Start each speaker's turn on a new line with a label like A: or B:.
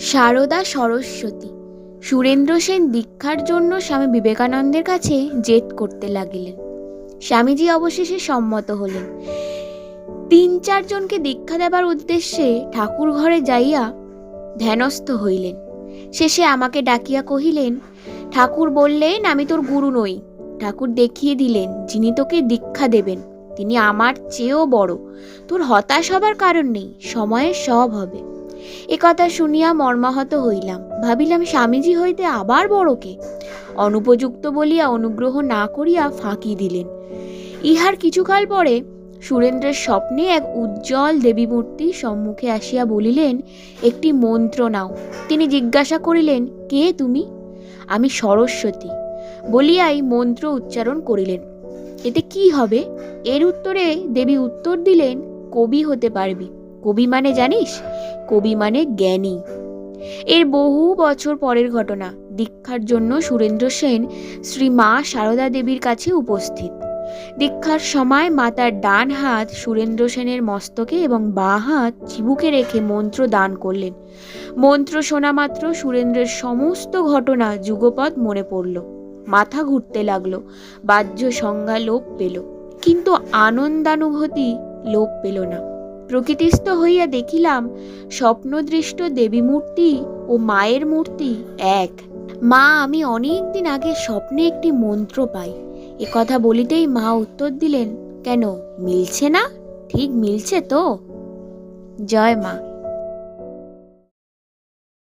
A: সারদা সরস্বতী। সুরেন্দ্র সেন দীক্ষার জন্য স্বামী বিবেকানন্দের কাছে জেদ করতে লাগিলেন। স্বামীজি অবশেষে সম্মত হলেন। তিন চারজনকে দীক্ষা দেবার উদ্দেশ্যে ঠাকুর ঘরে যাইয়া ধ্যানস্থ হইলেন। শেষে আমাকে ডাকিয়া কহিলেন, ঠাকুর বললেন, আমি তোর গুরু নই। ঠাকুর দেখিয়ে দিলেন, যিনি তোকে দীক্ষা দেবেন, তিনি আমার চেয়েও বড়। তোর হতাশ হবার কারণ নেই সময়ে সব হবে। এ কথা শুনিয়া মর্মাহত হইলাম। ভাবিলাম, স্বামীজি হইতে আবার বড়কে অনুপযুক্ত বলিয়া অনুগ্রহ না করিয়া ফাঁকি দিলেন। ইহার কিছুকাল পরে সুরেন্দ্রের স্বপ্নে এক উজ্জ্বল দেবী মূর্তি সম্মুখে আসিয়া বলিলেন, একটি মন্ত্র নাও। তিনি জিজ্ঞাসা করিলেন, কে তুমি? আমি সরস্বতী। বলিয়াই মন্ত্র উচ্চারণ করিলেন। এতে কি হবে? এর উত্তরে দেবী উত্তর দিলেন, কবি হতে পারবি। কবি মানে জানিস? কবি মানে জ্ঞানী। এর বহু বছর পরের ঘটনা, দীক্ষার জন্য সুরেন্দ্র সেন শ্রী মা সারদা দেবীর কাছে উপস্থিত। দীক্ষার সময় মাতার ডান হাত সুরেন্দ্র সেনের মস্তকে এবং বাঁ হাত চিবুকে রেখে মন্ত্র দান করলেন। মন্ত্র শোনা মাত্র সুরেন্দ্রের সমস্ত ঘটনা যুগপৎ মনে পড়ল। মাথা ঘুরতে লাগল বাহ্য সংজ্ঞা লোপ পেল। কিন্তু আনন্দানুভূতি লোপ পেল না। প্রকৃতিস্থ হইয়া দেখিলাম স্বপ্নদৃষ্ট দেবী মূর্তি ও মায়ের মূর্তি এক। মা, আমি অনেক দিন আগে স্বপ্নে একটি মন্ত্র পাই। এ কথা বলিতেই মা উত্তর দিলেন, কেন, মিলছে না? ঠিক মিলছে তো? জয় মা।